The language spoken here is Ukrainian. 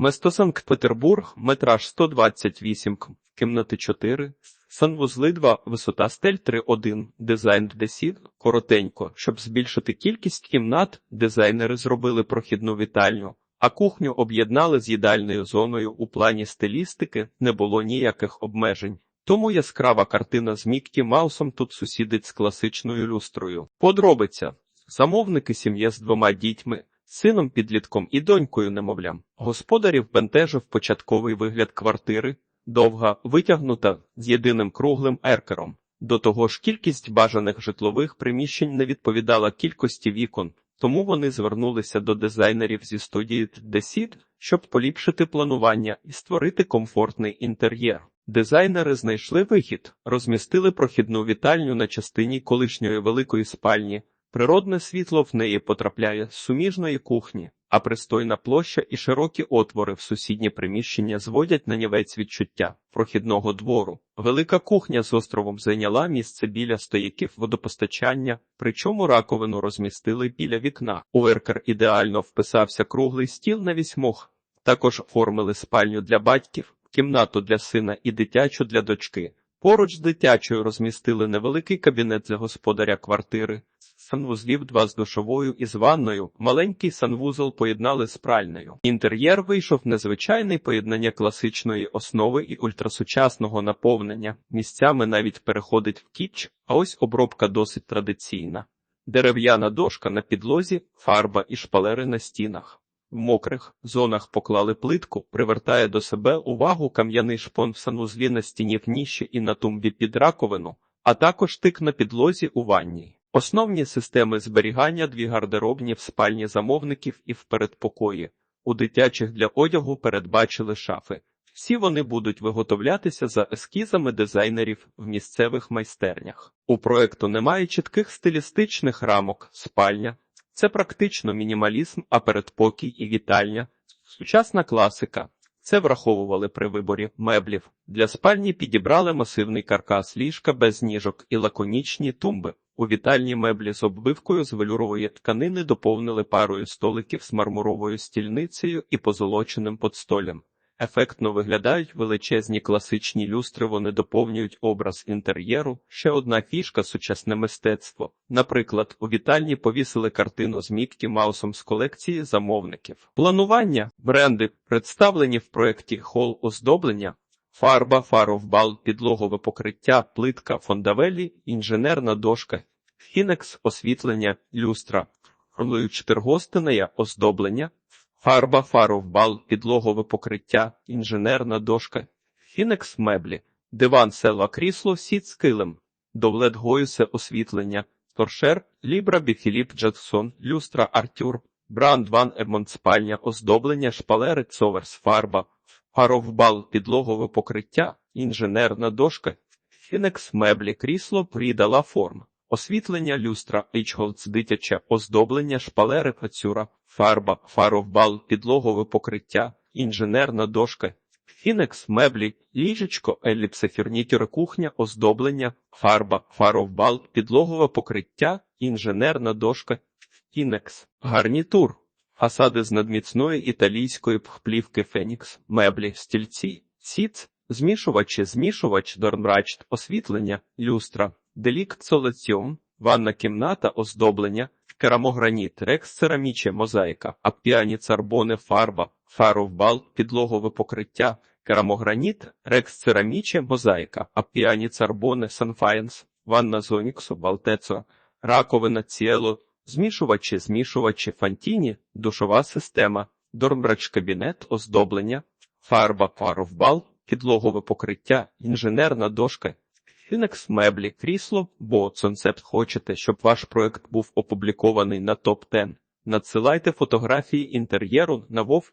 Место Санкт-Петербург, метраж 128 км, кімнати 4, санвузли 2, висота стель 3.1, дизайн десів, коротенько. Щоб збільшити кількість кімнат, дизайнери зробили прохідну вітальню, а кухню об'єднали з їдальною зоною у плані стилістики, не було ніяких обмежень. Тому яскрава картина з Міккі Маусом тут сусідить з класичною люстрою. Подробиця. Замовники сім'я з двома дітьми, сином підлітком і донькою немовлям. Господарів бентежив початковий вигляд квартири, довга, витягнута з єдиним круглим еркером. До того ж, кількість бажаних житлових приміщень не відповідала кількості вікон, тому вони звернулися до дизайнерів зі студії Десід, щоб поліпшити планування і створити комфортний інтер'єр. Дизайнери знайшли вихід, розмістили прохідну вітальню на частині колишньої великої спальні. Природне світло в неї потрапляє з суміжної кухні, а пристойна площа і широкі отвори в сусіднє приміщення зводять на нівець відчуття прохідного двору. Велика кухня з островом зайняла місце біля стояків водопостачання, причому раковину розмістили біля вікна. У еркер ідеально вписався круглий стіл на вісьмох. Також оформили спальню для батьків, кімнату для сина і дитячу для дочки. Поруч з дитячою розмістили невеликий кабінет для господаря квартири, санвузлів два з душовою і з ванною, маленький санвузол поєднали з пральнею. Інтер'єр вийшов незвичайний поєднання класичної основи і ультрасучасного наповнення. Місцями навіть переходить в кіч, а ось обробка досить традиційна. Дерев'яна дошка на підлозі, фарба і шпалери на стінах. В мокрих зонах поклали плитку, привертає до себе увагу кам'яний шпон в санузлі на стіні в ніші і на тумбі під раковину, а також тик на підлозі у ванній. Основні системи зберігання дві гардеробні в спальні замовників і в передпокої. У дитячих для одягу передбачили шафи. Всі вони будуть виготовлятися за ескізами дизайнерів в місцевих майстернях. У проекту немає чітких стилістичних рамок, спальня. Це практично мінімалізм, а передпокій і вітальня. Сучасна класика. Це враховували при виборі меблів. Для спальні підібрали масивний каркас ліжка без ніжок і лаконічні тумби. У вітальні меблі з оббивкою з велюрової тканини доповнили парою столиків з мармуровою стільницею і позолоченим подстолем. Ефектно виглядають величезні класичні люстри, вони доповнюють образ інтер'єру. Ще одна фішка сучасне мистецтво. Наприклад, у вітальні повісили картину з Міккі Маусом з колекції замовників. Планування бренди представлені в проєкті хол оздоблення. Фарба, фаровбал, підлогове покриття, плитка, фондавелі, інженерна дошка, фінекс, освітлення, люстра, чотиргостинея, оздоблення, фарба, фаровбал, підлогове покриття, інженерна дошка, фінекс меблі, диван, села, крісло, сіт з килим, довлет Гоюсе освітлення, торшер, лібра, біфіліп, Джексон, люстра, Артюр, бранд, ван, емонт, спальня, оздоблення, шпалери, цоверс, фарба, Фаровбал, підлогове покриття, інженерна дошка, фінекс меблі, крісло, придала форм, освітлення люстра, ейчголц, дитяче, оздоблення, шпалери, пацюра, фарба, фаровбал, підлогове покриття, інженерна дошка, фінекс меблі, ліжечко, еліпсе, фірнітюри, кухня, оздоблення, фарба, фаровбал, підлогове покриття, інженерна дошка, фінекс, гарнітур. Фасади з надміцної італійської плівки Фенікс, меблі, стільці, сіц, змішувачі, змішувач, дорнрачт, освітлення, люстра, делікт солеціон, ванна кімната, оздоблення, керамограніт, рекс цераміче, мозаїка, апіані царбоне, фарба, фаровбал, підлогове покриття, керамограніт, рекс цераміче, мозаїка, апіані царбоне, санфаєнс, ванна зоніксу, балтецо, раковина, ціело, Змішувачі, змішувачі, фантіні, душова система, дормбрач-кабінет, оздоблення, фарба, фаровбал, підлогове покриття, інженерна дошка, фінекс меблі, крісло, бо концепт хочете, щоб ваш проект був опублікований на топ 10 Надсилайте фотографії інтер'єру на WoW